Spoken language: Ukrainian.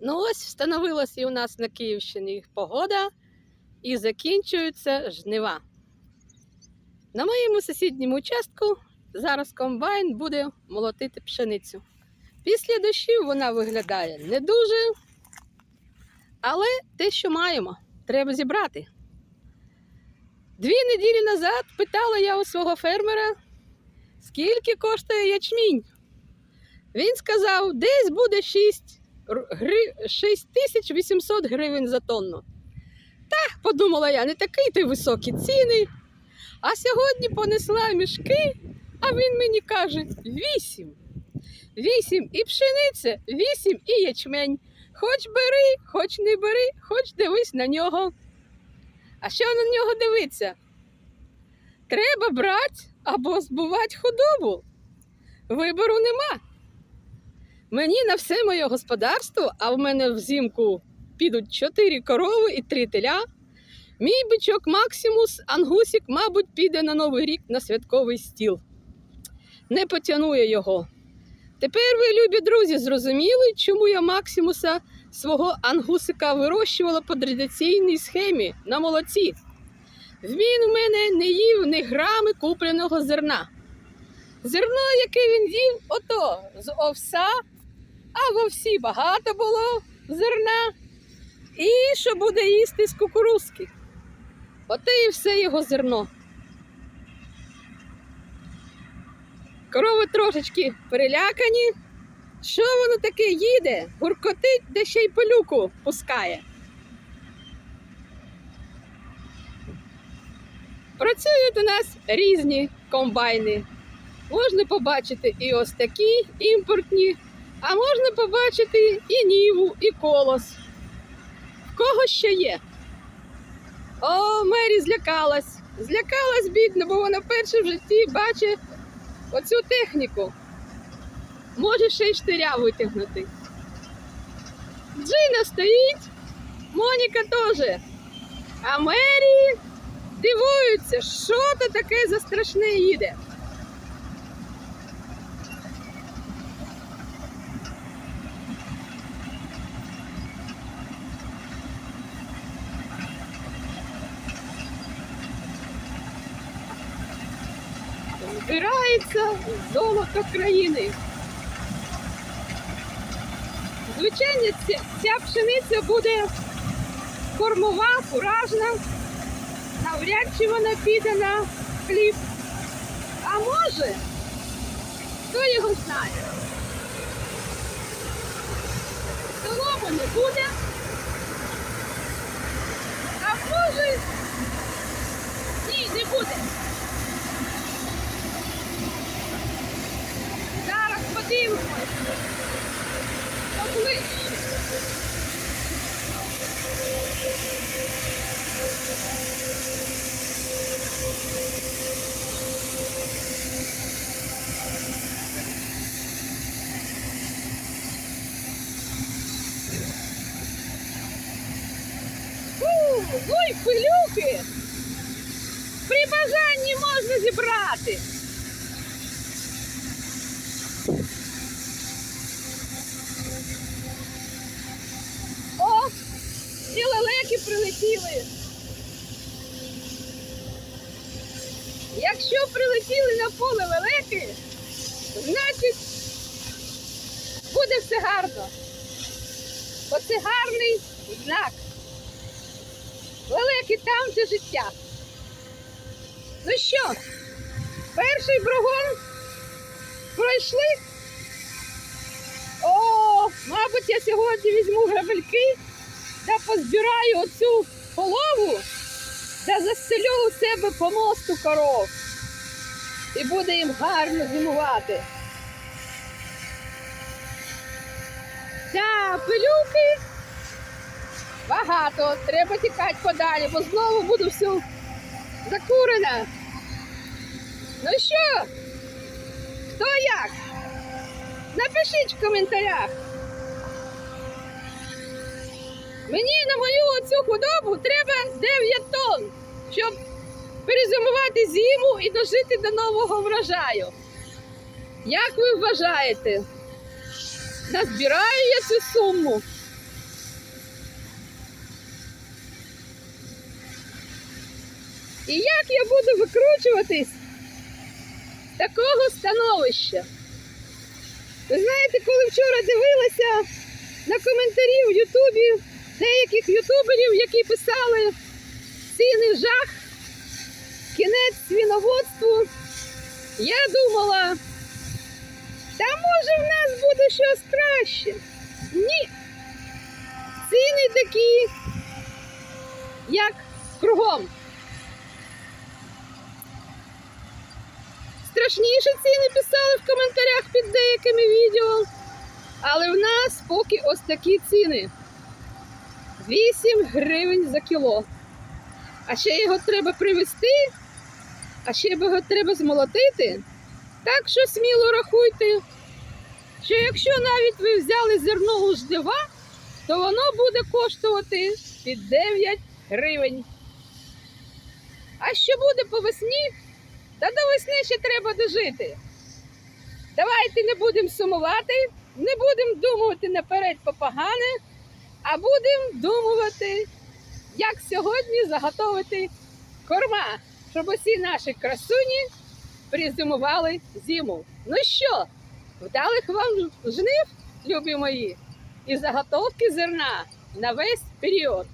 Ну ось встановилася і у нас на Київщині погода і закінчуються жнива. На моєму сусідньому участку зараз комбайн буде молотити пшеницю. Після дощів вона виглядає не дуже, але те, що маємо, треба зібрати. Дві неділі назад питала я у свого фермера, скільки коштує ячмінь. Він сказав, десь буде 6 р- гри... 6800 гривень за тонну. Та, подумала я, не такий й високі ціни. А сьогодні понесла мішки, а він мені каже: 8. 8 і пшениця, 8 і ячмень. Хоч бери, хоч не бери, хоч дивись на нього. А що на нього дивиться? Треба брати або збувати худобу. Вибору нема. Мені на все моє господарство, а в мене взимку підуть чотири корови і три теля. Мій бичок Максимус Ангусік, мабуть, піде на Новий рік на святковий стіл. Не потягнує його. Тепер ви, любі друзі, зрозуміли, чому я Максимуса свого ангусика вирощувала по традиційній схемі на молоці. Він у мене не їв ні грами купленого зерна. Зерно, яке він їв, ото з овса, а в овсі багато було зерна. І що буде їсти з кукурузки. Оте і все його зерно. Корови трошечки перелякані. Що воно таке їде? Гуркотить, де ще й пилюку пускає. Працюють у нас різні комбайни. Можна побачити і ось такі імпортні, а можна побачити і ніву, і колос. Кого ще є? О, Мері злякалась. Злякалась бідно, бо вона вперше в житті бачить оцю техніку. Може ще й штиря витягнути. Джина стоїть, Моніка теж. А Мері дивуються, що то таке за страшне їде. Збирається золото країни. Звичайно, ця, ця пшениця буде кормова, фуражна, навряд чи вона піде на хліб. А може, хто його знає? Солому не буде. А може, ні, не буде. Ой, пилюки! При бажанні можна зібрати. Лелеки прилетіли. Якщо прилетіли на поле лелеки, значить буде все гарно. Бо це гарний знак. Лелеки там це життя. Ну що, перший прогон пройшли. О, мабуть, я сьогодні візьму грабельки та позбираю оцю полову та застелю у себе по мосту коров. І буде їм гарно зимувати. Та пилюки багато. Треба тікати подалі, бо знову буду всю закурена. Ну що? Хто як? Напишіть в коментарях. Мені на мою оцю худобу треба 9 тонн, щоб перезимувати зиму і дожити до нового врожаю. Як ви вважаєте, назбираю я цю суму? І як я буду викручуватись такого становища? Ви знаєте, коли вчора дивилася на коментарі в Ютубі деяких ютуберів, які писали ціни жах, кінець свіноводству, я думала, та може в нас буде щось краще. Ні. Ціни такі, як кругом. Страшніше ціни писали в коментарях під деякими відео. Але в нас поки ось такі ціни. 8 гривень за кіло. А ще його треба привезти, а ще його треба змолотити. Так що сміло рахуйте, що якщо навіть ви взяли зерно у ждива, то воно буде коштувати під 9 гривень. А що буде по весні? Та до весни ще треба дожити. Давайте не будемо сумувати, не будемо думати наперед по погане, а будемо думати, як сьогодні заготовити корма, щоб усі наші красуні призимували зиму. Ну що, вдалих вам жнив, любі мої, і заготовки зерна на весь період.